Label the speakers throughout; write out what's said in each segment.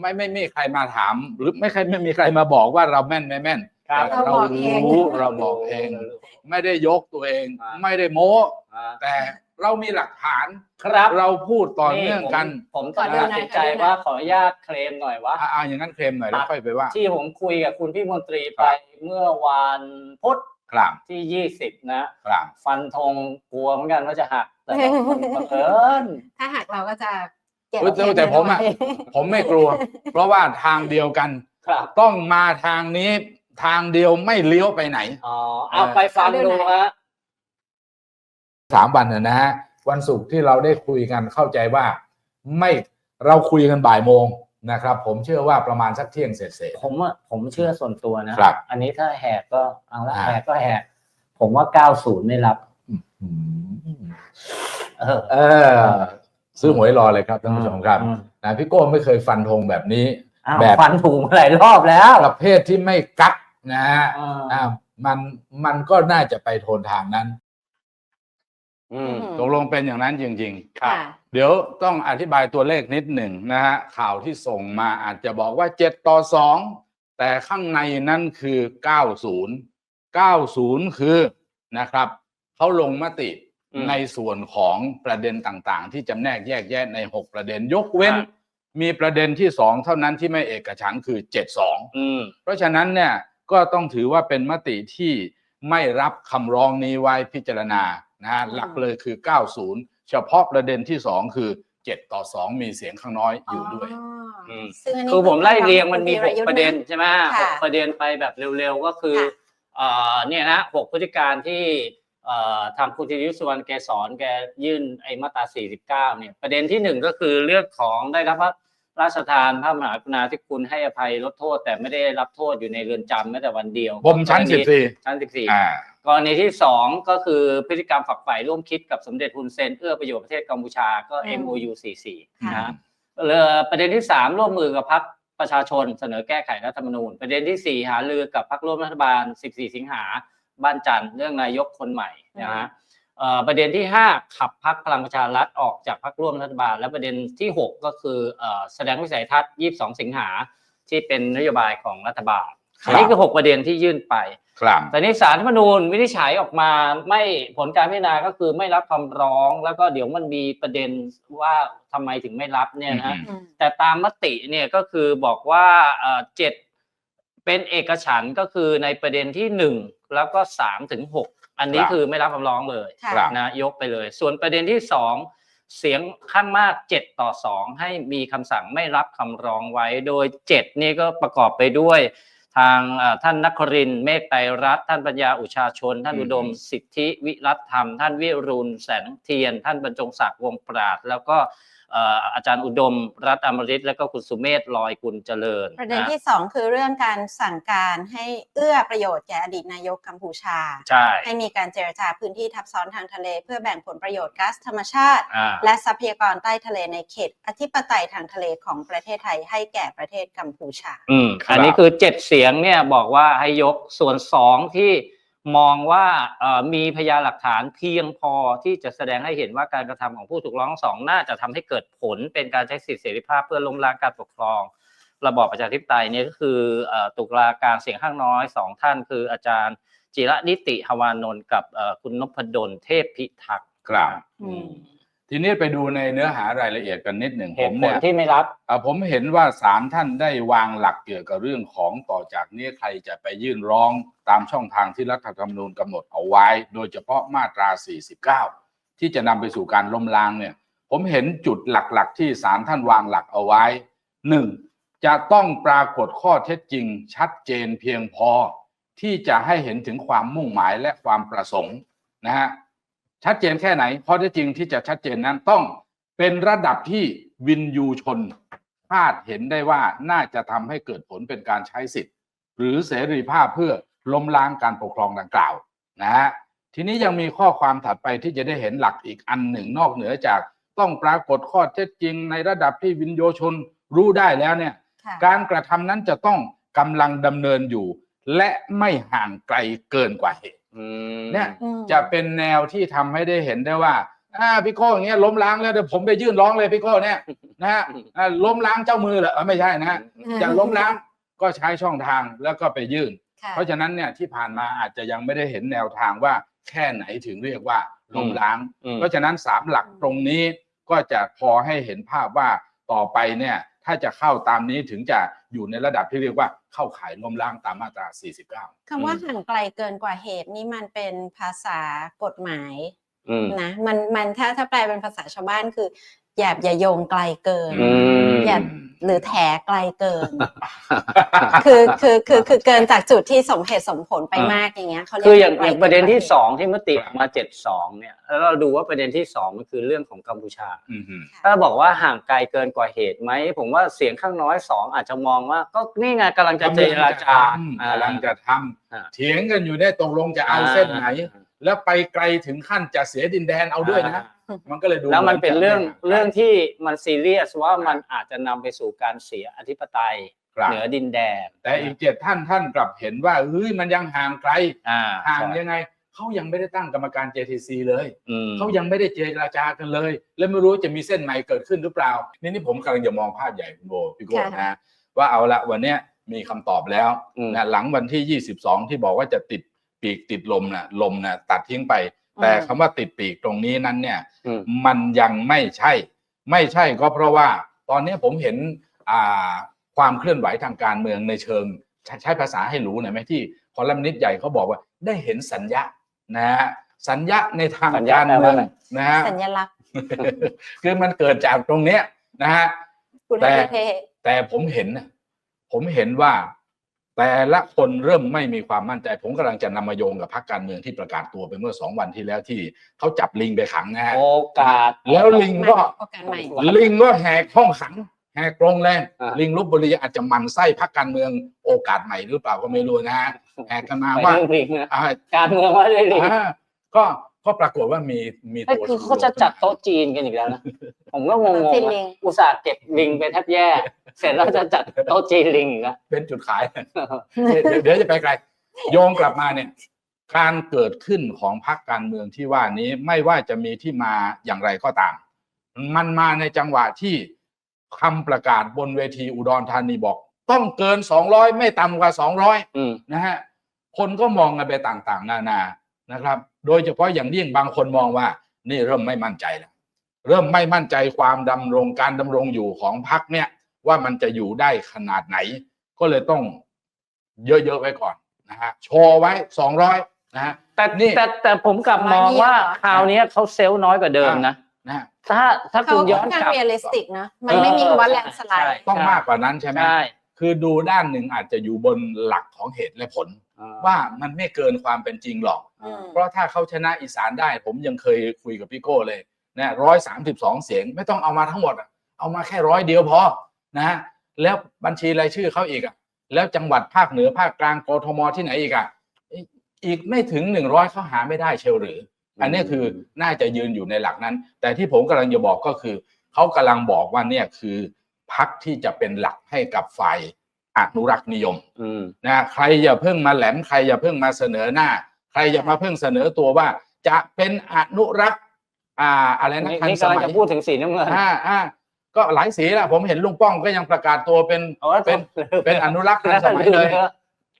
Speaker 1: ไม่ไม่ไม่มีใครมาถาม หรือไม่ใครไม่มีใครมาบอกว่าเราแม่นไม่แม่น
Speaker 2: ครับ
Speaker 1: แต่เรา
Speaker 3: เราบอกเอง
Speaker 1: รู้เราบอกเอง ไม่ได้ยกตัวเอง
Speaker 2: อ่า
Speaker 1: ไม่ได้โม้
Speaker 2: อ่า
Speaker 1: แต่เรามีหลักฐาน
Speaker 2: ครับ
Speaker 1: เราพูดต่อเนื่องกัน
Speaker 2: ผม
Speaker 3: ขอ
Speaker 2: ผม
Speaker 3: ดู
Speaker 2: ตัด
Speaker 3: หน่อย
Speaker 2: สินใจ
Speaker 3: ขอดูหน่อย
Speaker 2: ว่าขออนุญาตเคลมหน่อยว่า
Speaker 1: อ่าอย่างนั้นเคลมหน่อยแล้วค่อยไปว่า
Speaker 2: ที่ผมคุยกับคุณพี่มนตรีไป
Speaker 1: ครับ
Speaker 2: เมื่อวันพุธ
Speaker 1: ครับ
Speaker 2: ที่ยี่สิบนะ
Speaker 1: ครับ
Speaker 2: ฟันธงกลัวเหมือนกันว่าจะหักแต่มันบังเอิญ
Speaker 3: ถ้าหากเราก็จะ เก็บ
Speaker 1: เอ้ยแต่แต่ผมอะผมไม่กลัว เพราะว่าทางเดียวกัน
Speaker 2: ครับ
Speaker 1: ต้องมาทางนี้ทางเดียวไม่เลี้ยวไปไหน
Speaker 2: อ๋อเอาไปฟังดูฮะ
Speaker 1: สามวันนะนะฮะวันศุกร์ที่เราได้คุยกันเข้าใจว่า ไม่เราคุยกันบ่ายโมงนะครับ ผมเชื่อว่าประมาณสักเที่ยงเสร็จเสร็จ
Speaker 2: ผมอะผมเชื่อส่วนตัวนะครับ อันนี้ถ้าแหกก็เอาละ
Speaker 1: อ่า
Speaker 2: แหกก็แหกผมว่า90ไม่รับ เออ
Speaker 1: เออ ซื้อหวยรอเลยครับท่านผู้ชมครับ
Speaker 2: อืม
Speaker 1: นะพี่โก้ไม่เคยฟันธงแบบนี้
Speaker 2: อ้าว
Speaker 1: แบบ
Speaker 2: ฟันถูกมาหลายรอบแล้ว
Speaker 1: ประเภทที่ไม่กักนะฮะ
Speaker 2: อ่า
Speaker 1: อ่ามันมันก็น่าจะไปโทนทางนั้น
Speaker 2: อืม
Speaker 1: ตกลงเป็นอย่างนั้นจริงๆ
Speaker 3: ค่ะ
Speaker 1: เดี๋ยวต้องอธิบายตัวเลขนิดหนึ่งนะฮะข่าวที่ส่งมาอาจจะบอกว่า7ต่อ2แต่ข้างในนั้นคือ90 90คือนะครับเขาลงมติ
Speaker 2: อืม
Speaker 1: ในส่วนของประเด็นต่างๆ ที่จำแนกแยกแยะใน 6 ประเด็นยกเว้น
Speaker 2: อ่า
Speaker 1: มีประเด็นที่2เท่านั้นที่ไม่เอกฉันท์คือ 72
Speaker 2: อืม
Speaker 1: เพราะฉะนั้นเนี่ยก็ต้องถือว่าเป็นมติที่ไม่รับคำร้องนี้ไว้พิจารณานะฮะหลักเลยคือ 90 เฉพาะประเด็นที่2คือ 7 ต่อ 2 มีเสียงข้างน้อยอยู่ด้วย
Speaker 2: อืม
Speaker 3: ซึ่งนนี้
Speaker 2: คือผมไล่เรียงมันมี
Speaker 3: คุณ
Speaker 2: หก
Speaker 3: ธียุทธ์
Speaker 2: ประเด็น
Speaker 3: นะ
Speaker 2: ใช่ไหม
Speaker 3: ค่ะ
Speaker 2: หกประเด็นไปแบบเร็วๆก็คือ
Speaker 3: ค่ะ
Speaker 2: เอ่อเนี่ยนะหกพฤติการที่เอ่อ ทางคุณธีรยุทธสุวรรณแกสอนแกยื่นไอ้มาตรา 49 เนี่ยประเด็นที่หนึ่งก็คือเรื่องของได้รับพระราชทานพระมหากรุณาธิคุณให้อภัยลดโทษ แต่ไม่ได้รับโทษอยู่ในเรือนจำแม้แต่วันเดียว
Speaker 1: ผมชั้น
Speaker 2: กรณี
Speaker 1: 14
Speaker 2: ชั้น 14
Speaker 1: อ่า
Speaker 2: กรณีที่สองก็คือพฤติกรรมฝักใฝ่ร่วมคิดกับสมเด็จฮุนเซนเอื้อประโยชน์ประเทศกัมพูชาก็
Speaker 3: อืม
Speaker 2: MOU 44
Speaker 3: ค่ะ
Speaker 2: นะฮะเอ่อประเด็นที่สามร่วมมือกับพรรคประชาชนเสนอแก้ไขรัฐธรรมนูญ ประเด็นที่สี่หารือกับพรรคร่วมรัฐบาล 14 สิงหา บ้านจันทร์เรื่องนายกคนใหม่นะฮะเอ่อประเด็นที่ห้าขับพรรคพลังประชารัฐออกจากพรรคร่วมรัฐบาล และประเด็นที่หกก็คือเอ่อแสดงวิสัยทัศน์ 22 สิงหาที่เป็นนโยบายของรัฐบาล
Speaker 1: ครับ
Speaker 2: อันนี้คือหกประเด็นที่ยื่นไป
Speaker 1: ครับ
Speaker 2: แต่นี่สารรัฐธรรมนูญวินิจฉัยออกมาไม่ผลการพิจารณาก็คือไม่รับคำร้องแล้วก็เดี๋ยวมันมีประเด็นว่าทำไมถึงไม่รับเนี่ยนะฮะ
Speaker 1: อืม
Speaker 3: อืม
Speaker 2: แต่ตามมติเนี่ยก็คือบอกว่าเอ่อเจ็ด เป็นเอกฉันท์ก็คือในประเด็นที่หนึ่งแล้วก็สามถึงหกอันนี้
Speaker 1: ครับ
Speaker 2: คือไม่รับคำร้องเลย
Speaker 3: ค่ะ
Speaker 1: ครับ
Speaker 2: นะยกไปเลย ส่วนประเด็นที่สองเสียงข้างมาก 7 ต่อ 2 ให้มีคำสั่งไม่รับคำร้องไว้โดย 7 นี่ก็ประกอบไปด้วย ทางเอ่อท่านนครินทร์เมฆไตรรัตน์ท่านปัญญาอุชาชน ท่าน
Speaker 1: อืม
Speaker 2: อุดมสิทธิวิรัตธรรม ท่านวิรุณแสงเทียน ท่านบรรจงศักดิ์วงปราด แล้วก็เอ่ออาจารย์อุดมรัตน์อมฤตแล้วก็คุณสุเมธลอยกุลเจริญ
Speaker 3: ประเด็น
Speaker 2: นะ
Speaker 3: ที่สองคือเรื่องการสั่งการให้เอื้อประโยชน์แก่อดีตนายกกัมพูชา
Speaker 2: ใช่
Speaker 3: ให้มีการเจรจาพื้นที่ทับซ้อนทางทะเล เพื่อแบ่งผลประโยชน์ก๊าซธรรมชาติ
Speaker 2: อ่า
Speaker 3: และทรัพยากรใต้ทะเลในเขตอธิปไตยทางทะเลของประเทศไทยให้แก่ประเทศกัมพูชา
Speaker 2: อืม
Speaker 1: ครับ
Speaker 2: อันนี้คือเจ็ดเสียงเนี่ยบอกว่าให้ยกส่วนสองที่ มองว่าเอ่อมีพยานหลักฐานเพียงพอที่จะแสดงให้เห็นว่าการกระทำของผู้ถูกร้องสองน่าจะทำให้เกิดผลเป็นการใช้สิทธิเสรีภาพเพื่อล้มล้างการปกครอง ระบอบประชาธิปไตยเนี่ยก็คือเอ่อตุลาการเสียงข้างน้อยสองท่าน คืออาจารย์จิระนิติหวานนท์กับเอ่อคุณนพดลเทพพิทักษ์
Speaker 1: ครับ
Speaker 3: อืม
Speaker 1: ทีนี้ไปดูในเนื้อหารายละเอียดกันนิดหนึ่ง
Speaker 2: เห
Speaker 1: ผ
Speaker 2: ตุ
Speaker 1: ม
Speaker 2: ผ
Speaker 1: เนี่
Speaker 2: ล
Speaker 1: ย
Speaker 2: ที่ไม่รับ
Speaker 1: อ่าผมเห็นว่าศาลท่านได้วางหลักเกี่ยวกับเรื่องของต่อจากนี้ใครจะไปยื่นร้องตามช่องทางที่รัฐธรรมนูญกำหนดเอาไว้ โดยเฉพาะมาตรา 49 ที่จะนำไปสู่การล้มล้างเนี่ย ผมเห็นจุดหลักๆ ที่ศาลท่านวางหลักเอาไว้หนึ่งจะต้องปรากฏข้อเท็จจริงชัดเจนเพียงพอ ที่จะให้เห็นถึงความมุ่งหมายและความประสงค์นะฮะ ชัดเจนแค่ไหนข้อเท็จจริงที่จะชัดเจนนั้นต้องเป็นระดับที่วินยูชนคาดเห็นได้ว่าน่าจะทำให้เกิดผลเป็นการใช้สิทธิ์ หรือเสรีภาพเพื่อล้มล้างการปกครองดังกล่าวนะฮะทีนี้ยังมีข้อความถัดไปที่จะได้เห็นหลักอีกอันหนึ่งนอกเหนือจากต้องปรากฏข้อเท็จจริง ในระดับที่วินโยชนรู้ได้แล้วเนี่ย
Speaker 3: ค่ะ
Speaker 1: การกระทำนั้นจะต้องกำลังดำเนินอยู่ และไม่ห่างไกลเกินกว่าเหตุ
Speaker 2: อืม
Speaker 1: เนี่ย
Speaker 3: อืม
Speaker 1: จะเป็นแนวที่ทำให้ได้เห็นได้ว่าอ่าพี่โก้อย่างเงี้ยล้มล้างแล้วเดี๋ยวผมไปยื่นร้องเลยพี่โก้เนี่ยนะฮะอ่าล้มล้างเจ้ามือเหรอเออไม่ใช่นะฮะจะล้มล้างก็ใช้ช่องทางแล้วก็ไปยื่น
Speaker 3: ค่ะ
Speaker 1: เพราะฉะนั้นเนี่ยที่ผ่านมาอาจจะยังไม่ได้เห็นแนวทางว่าแค่ไหนถึงเรียกว่าล้มล้าง
Speaker 2: อืม
Speaker 1: เพราะฉะนั้นสามหลักตรงนี้ก็จะพอให้เห็นภาพว่าต่อไปเนี่ย ถ้าจะเข้าตามนี้ถึงจะอยู่ในระดับที่เรียกว่าเข้าข่ายล้มล้างตามมาตรา 49
Speaker 3: คำว่าห่างไกลเกินกว่าเหตุนี่มันเป็นภาษากฎหมาย
Speaker 2: อืม
Speaker 3: นะมันมันถ้าถ้าแปลเป็นภาษาชาวบ้านคือ อย่าอย่าโยงไกลเกิน
Speaker 2: อืม
Speaker 3: อย่าหรือแถไกลเกิน คือคือคือคือเกินจากจุดที่สมเหตุสมผลไป
Speaker 2: อ่าม
Speaker 3: มากอย่างเงี้ยเขาเรียก
Speaker 2: คืออย่าง
Speaker 3: ไกล
Speaker 2: อย่าง
Speaker 3: กิ
Speaker 2: ประเด็นที่
Speaker 3: กว่าหตุ
Speaker 2: สองที่มติออกมาเจ็ดสองเนี่ยแล้วเราดูว่าประเด็นที่สองมันคือเรื่องของกัมพูชา
Speaker 1: อืมฮึ
Speaker 2: ถ้าบอกว่าห่างไกลเกินกว่าเหตุไหม ผมว่าเสียงข้างน้อยสองอาจจะมองว่า ก็นี่ไงกำลังจะเจรจาอ่ากำ
Speaker 1: ลังจะท
Speaker 2: อ่าำ
Speaker 1: เถียงกันอยู่ได้ตกลงจะเอาเส้นไหน แล้วไปไกลถึงขั้นจะเสียดินแดนเอาด้วยนะ มันก็เลยดู
Speaker 2: แล้วมันเป็นเรื่อง
Speaker 1: หมื
Speaker 2: เรื่อง
Speaker 1: จะ
Speaker 2: ที่มันซีเรียสว่ามันอาจจะนำไปสู่การเสียอธิปไตย
Speaker 1: ครับ
Speaker 2: เหนือดินแดน
Speaker 1: แต่อีกเจ็ดท่านท่านกลับเห็นว่าเฮ้ยมันยังห่างไกล
Speaker 2: อ่า
Speaker 1: ห่าง
Speaker 2: ใช่
Speaker 1: ยังไงเขายังไม่ได้ตั้งกรรมการ JTC เลย
Speaker 2: อืม
Speaker 1: เขายังไม่ได้เจรจากันเลย และไม่รู้จะมีเส้นใหม่เกิดขึ้นหรือเปล่า นี่นี่ผมกำลังจะมองภาพใหญ่คุณโบพี่โก้
Speaker 3: ค่ะ
Speaker 1: นะว่าเอาละวันเนี้ยมีคำตอบแล้ว
Speaker 2: อืม
Speaker 1: นะหลังวันที่ 22 ที่บอกว่าจะติด ปีกติดลมนะลมนะตัดทิ้งไป แต่คำว่าติดปีกตรงนี้นั้นเนี่ย
Speaker 2: อืม
Speaker 1: มันยังไม่ใช่ ไม่ใช่ก็เพราะว่า ตอนนี้ผมเห็นอ่าความเคลื่อนไหวทางการเมืองในเชิงใช้ใช้ภาษาให้รู้หน่อยไหมที่คอลัมนิสต์ใหญ่เขาบอกว่าได้เห็นสัญญานะฮะสัญญาในทาง
Speaker 2: สัญญา
Speaker 1: การ
Speaker 2: แปล
Speaker 1: เมื
Speaker 2: ว่า
Speaker 1: อง
Speaker 2: อะไร
Speaker 1: นะฮะ
Speaker 3: สัญลักษณ์
Speaker 1: คือมันเกิดจากตรงเนี้ยนะฮะ
Speaker 3: คุณ
Speaker 1: แต่
Speaker 3: เท่
Speaker 1: แต่ผมเห็นนะผมเห็นว่า แต่ละคนเริ่มไม่มีความมั่นใจ ผมกำลังจะนำมาโยงกับพรรคการเมืองที่ประกาศตัวไปเมื่อสองวันที่แล้วที่เขาจับลิงไปขังนะฮะ
Speaker 2: โอกาส
Speaker 1: แล้วลิง
Speaker 3: ๆ
Speaker 1: ก็
Speaker 3: โอกาสใหม่
Speaker 1: ลิงก็แหกห้องขัง แหกกรงเลย
Speaker 2: อ่า
Speaker 1: ลิงลบบุรีอาจจะหมันไส้พักการเมืองโอกาสใหม่หรือเปล่าก็ไม่รู้นะฮะแหกกันมา
Speaker 2: ไป
Speaker 1: ว่า
Speaker 2: เรื่องลิงนะ
Speaker 1: อ่า
Speaker 2: การเมืองว่าเรื่องลิง
Speaker 1: อ่าก็ ก็ปรากฏว่ามีมี
Speaker 2: เอ้ย
Speaker 1: ตัว
Speaker 2: คือเขาจะจัดโต๊ะจีนกันอีกแล้วนะผมก็งง
Speaker 3: โต๊ะจีน
Speaker 2: ๆ
Speaker 3: ลิง
Speaker 2: นะอุตส่าห์เก็บลิงไปแทบแย่ เสร็จแล้วจะจัดโต๊ะจีนลิงอีกแล้ว
Speaker 1: เป็นจุดขาย เดี๋ยวเดี๋ยวจะไปไกล โยงกลับมาเนี่ย การเกิดขึ้นของพรรคการเมืองที่ว่านี้ไม่ว่าจะมีที่มาอย่างไรก็ตาม มันมาในจังหวะที่คำประกาศบนเวทีอุดรธานีบอก ต้องเกิน 200 ไม่ต่ำกว่า 200
Speaker 2: อืม
Speaker 1: นะฮะ คนก็มองกันไปต่างๆ นานา นะครับ โดยเฉพาะอย่างยิ่งบางคนมองว่า นี่เริ่มไม่มั่นใจแล้วเริ่มไม่มั่นใจความดำรงการดำรงอยู่ของพรรคเนี่ยว่ามันจะอยู่ได้ขนาดไหน ก็เลยต้องเยอะๆไว้ก่อนนะฮะโชว์ไว้สองร้อยนะฮะ
Speaker 2: แต่
Speaker 1: นี่
Speaker 2: แต่แต่ผมกลับมองว่า
Speaker 3: ร้อยเดียวเหรอ
Speaker 2: คราวนี้เขาเซลล์น้อยกว่าเดิมนะ
Speaker 1: นะฮะ
Speaker 2: ถ้าถ้า
Speaker 3: เขา
Speaker 2: คุณย้
Speaker 3: ค่
Speaker 2: อ
Speaker 3: อนนข้าง
Speaker 2: กลับ
Speaker 3: เรียลลิสติกนะ มันไม่มีคำว่าแลนด์สไล
Speaker 2: ใช่
Speaker 3: ด์
Speaker 1: ต้องมากกว่านั้นใช่ไหม
Speaker 2: ใช่
Speaker 1: คือดูด้านหนึ่งอาจจะอยู่บนหลักของเหตุและผล ว่ามันไม่เกินความเป็นจริงหรอก
Speaker 3: อืม
Speaker 1: เพราะถ้าเขาชนะอีสานได้ ผมยังเคยคุยกับพี่โก้เลยนะร้อยสามสิบสองเสียงไม่ต้องเอามาทั้งหมดอะเอามาแค่ร้อยเดียวพอนะฮะแล้วบัญชีรายชื่อเขาอีกอะแล้วจังหวัดภาคเหนือภาคกลางกทมที่ไหนอีกอะอีกอีกไม่ถึงหนึ่งร้อยเขาหาไม่ได้เชียวหรือ อันนี้คือน่าจะยืนอยู่ในหลักนั้น แต่ที่ผมกำลังจะบอกก็คือเขากำลังบอกว่าเนี่ยคือ พักที่จะเป็นหลักให้กับฝ่ายอนุรักษ์นิยม
Speaker 2: อืม
Speaker 1: นะใครอย่าเพิ่งมาแหลมใครอย่าเพิ่งมาเสนอหน้า ใครอย่ามาเพิ่งเสนอตัวว่า จะเป็นอนุรักษ์อ่าอะไรนะ
Speaker 2: นี่
Speaker 1: ทัน
Speaker 2: นี่
Speaker 1: ส
Speaker 2: กำลัง
Speaker 1: มัย
Speaker 2: จะพูดถึงสีน้ำเงิน
Speaker 1: อ่าอ่าก็หลายสีละผมเห็นลุงป้อมก็ยังประกาศตัวเป็น
Speaker 2: เอาว่า
Speaker 1: เป็นเป็นอนุรักษ์ทันสมัยเลย
Speaker 2: ออ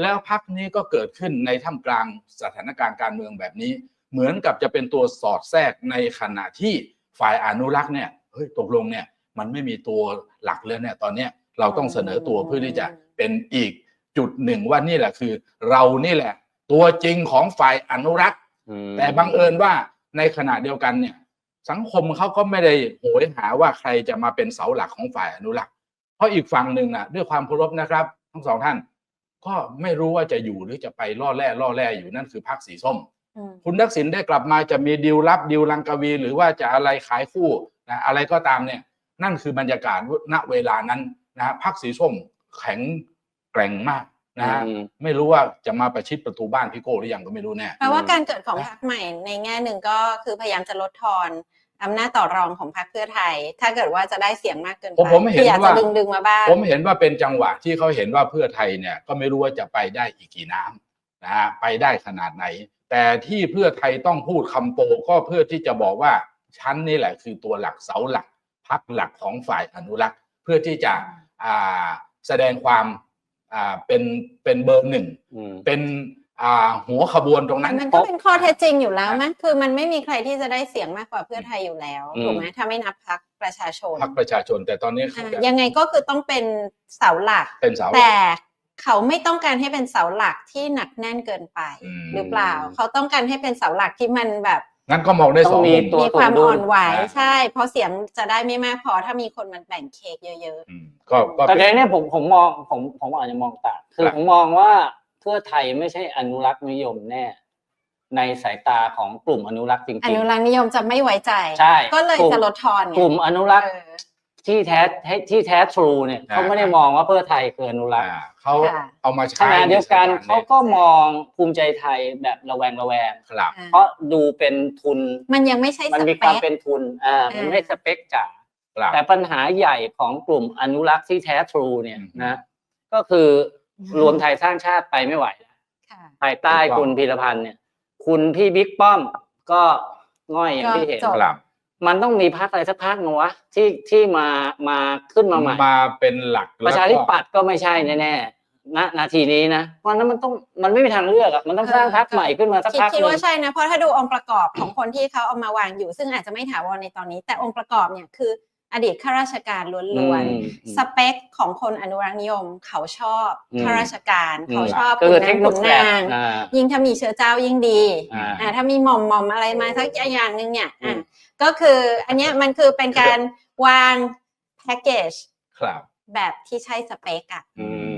Speaker 1: แล้วพักนี้ก็เกิดขึ้นในท่ามกลางสถานการณ์การเมืองแบบนี้ เหมือนกับจะเป็นตัวสอดแทรกในขณะที่ฝ่ายอนุรักษ์เนี่ยเฮ้ยตกลงเนี่ย มันไม่มีตัวหลักเลยเนี่ยตอนเนี้ยเราต้องเสนอตัวเพื่อที่จะเป็นอีกจุดหนึ่งว่านี่แหละคือ เรานี่แหละ ตัวจริงของฝ่ายอนุรักษ์
Speaker 2: อืม
Speaker 1: แต่บังเอิญว่าในขณะเดียวกันเนี่ย สังคมเขาก็ไม่ได้โหยหาว่าใครจะมาเป็นเสาหลักของฝ่ายอนุรักษ์เพราะอีกฝั่งหนึ่งนะด้วยความเคารพนะครับ ทั้งสองท่าน ก็ไม่รู้ว่าจะอยู่หรือจะไปล่อแร่ล่อแร่อยู่นั่นคือพรรคสีส้ม
Speaker 3: อืม
Speaker 1: คุณทักษิณได้กลับมาจะมีดิวลับดิวลังกาวี หรือว่าจะอะไรขายคู่นะอะไรก็ตามเนี่ย นั่นคือบรรยากาศณเวลานั้นนะฮะพรรคสีส้มแข็งแกร่งมากนะฮะ
Speaker 2: อืม
Speaker 1: ไม่รู้ว่าจะมาประชิดประตูบ้านพี่โก้หรือยังก็ไม่รู้แน่
Speaker 3: แปลว่าการเกิดของพรรคใหม่ในแง่หนึ่งก็คือพยายามจะลดทอนอำนาจต่อรองของพรรคเพื่อไทย ถ้าเกิดว่าจะได้เสียงมากเกินไป
Speaker 1: ผมผมเห็น
Speaker 3: คืออยากจะ
Speaker 1: ว่า
Speaker 3: ดึงดึงมาบ้าง
Speaker 1: ผมเห็นว่าเป็นจังหวะที่เขาเห็นว่าเพื่อไทยเนี่ยก็ไม่รู้ว่าจะไปได้อีกกี่น้ำนะฮะไปได้ขนาดไหน แต่ที่เพื่อไทยต้องพูดคำโปก็เพื่อที่จะบอกว่าชั้นนี่แหละคือตัวหลักเสาหลัก พักหลักของฝ่ายอนุรักษ์เพื่อที่จะอ่าแสดงความอ่าเป็นเป็นเบอร์หนึ่ง
Speaker 2: อืม
Speaker 1: เป็นอ่าหัวขบวนตรงนั้น
Speaker 3: มันก็เป็นข้อเท็จจริงอยู่แล้ว
Speaker 1: ครับ
Speaker 3: มั้ยคือมันไม่มีใครที่จะได้เสียงมากกว่าเพื่อไทยอยู่แล้ว
Speaker 2: อืม
Speaker 3: ถูกไหมถ้าไม่นับพักประชาชน
Speaker 1: พรรคประชาชนแต่ตอนนี้เขา
Speaker 3: อ่า
Speaker 1: จะ
Speaker 3: ยังไงก็คือต้องเป็นเสาหลัก
Speaker 1: เป็นเสาหลัก
Speaker 3: แต่เขาไม่ต้องการให้เป็นเสาหลักที่หนักแน่นเกินไป
Speaker 1: อืม
Speaker 3: หรือเปล่า เขาต้องการให้เป็นเสาหลักที่มันแบบ
Speaker 1: งั้นก็มองได้สอง
Speaker 2: ต้องมี
Speaker 1: มุม
Speaker 2: ตัว
Speaker 3: มีความ
Speaker 2: สมดุล
Speaker 3: อ่อนไหว
Speaker 1: อ่า
Speaker 3: ใช่ เพราะเสียงจะได้ไม่มากพอถ้ามีคนมันแบ่งเค้กเยอะ
Speaker 1: อืมก็ก็
Speaker 2: แต่
Speaker 1: เป็น
Speaker 2: ในเนี้ผมผมมองผมผมอาจจะมองต่างคือ
Speaker 1: ครับ
Speaker 2: ผมมองว่าเพื่อไทยไม่ใช่อนุรักษ์นิยมแน่ ในสายตาของกลุ่มอนุรักษ์จริง
Speaker 3: ๆอนุรักษ์นิยมจะไม่ไว้ใจ
Speaker 2: ใช่
Speaker 3: ก็เลย
Speaker 2: กลุ่ม
Speaker 3: จะลดทอนไง
Speaker 2: กลุ่มอนุรักษ์
Speaker 3: เออ
Speaker 2: ที่แท้ที่แท้ทรูเนี่ยเขาไม่ได้มองว่าเพื่อไทยคืออนุรักษ์
Speaker 1: อ่าเขา
Speaker 3: ค่ะ
Speaker 1: เอามา
Speaker 2: ข
Speaker 1: ใช้
Speaker 2: ณะเดียวกัน
Speaker 1: ในสถ
Speaker 2: เขาก็มองภูมิใจไทยแบบระแวงระแวง
Speaker 1: ครับ
Speaker 3: อ่า
Speaker 2: เพราะดูเป็นทุน
Speaker 3: มันยังไม่ใช่
Speaker 2: มัน
Speaker 3: ส
Speaker 2: มี
Speaker 3: เป
Speaker 2: ความ
Speaker 3: ค
Speaker 2: เป็นทุนอ่ามัน
Speaker 3: อ่า
Speaker 2: ไม่สเปคจ๋า
Speaker 1: ครับ
Speaker 2: แต่ปัญหาใหญ่ของกลุ่มอนุรักษ์ที่แท้ทรูเนี่ย
Speaker 1: อืม
Speaker 2: นะก็คือรวมไทยสร้างชาติไปไม่ไหวแล้ว
Speaker 3: ค่ะ
Speaker 2: ภายใต้
Speaker 1: ถูกต้อง
Speaker 2: คุณพีรพันธ์เนี่ย คุณพี่บิ๊กป้อมก็ง่อยอย่างที่เห็น
Speaker 3: ก็จบ
Speaker 1: ครับ
Speaker 2: มันต้องมีพักอะไรสักพักหนึงวะที่ที่มามาขึ้นมาใหม่
Speaker 1: มาเป็นหลัก
Speaker 2: ประชาธิปัต
Speaker 1: ย์
Speaker 2: ย์ก็ไม่ใช่แน่ๆณนาทีนี้นะเพราะฉะนั้นมันต้องมันไม่มีทางเลือกอะมันต้องสร้างพรรคใหม่ขึ้นมาสัก
Speaker 3: คิด
Speaker 2: พรรคห
Speaker 3: คิด
Speaker 2: นึ่ง
Speaker 3: ว่าใช่นะเพราะถ้าดูองค์ประกอบของคนที่เขาเอามาวางอยู่ ซึ่งอาจจะไม่ถาวรในตอนนี้ แต่องค์ประกอบเนี่ยคืออดีตข้าราชการล้วน
Speaker 2: อืม
Speaker 3: ๆสเปคของคนอนุรักษ์นิยม เขาชอบ
Speaker 2: อืม
Speaker 3: ข้าราชการ
Speaker 2: อืม
Speaker 3: เขาชอบ
Speaker 2: ก็
Speaker 3: ขุ
Speaker 2: คื
Speaker 3: น
Speaker 2: อเท
Speaker 3: นา
Speaker 2: ค
Speaker 3: ง
Speaker 2: โน
Speaker 3: ขุน
Speaker 2: แครด
Speaker 3: นาง
Speaker 2: อ่า
Speaker 3: ยิ่งถ้ามีเชื้อเจ้ายิ่งดี
Speaker 2: อ่า
Speaker 3: อ่าถ้ามีหม่อมหม่อมอะไรมาสักอย่างหนึ่งเนี่ยอะ ก็คืออันเนี้ยมันคือเป็นการวางแพ็กเกจ
Speaker 1: ครับ
Speaker 3: แบบที่ใช่สเปคอะ
Speaker 2: อืม
Speaker 3: อ่า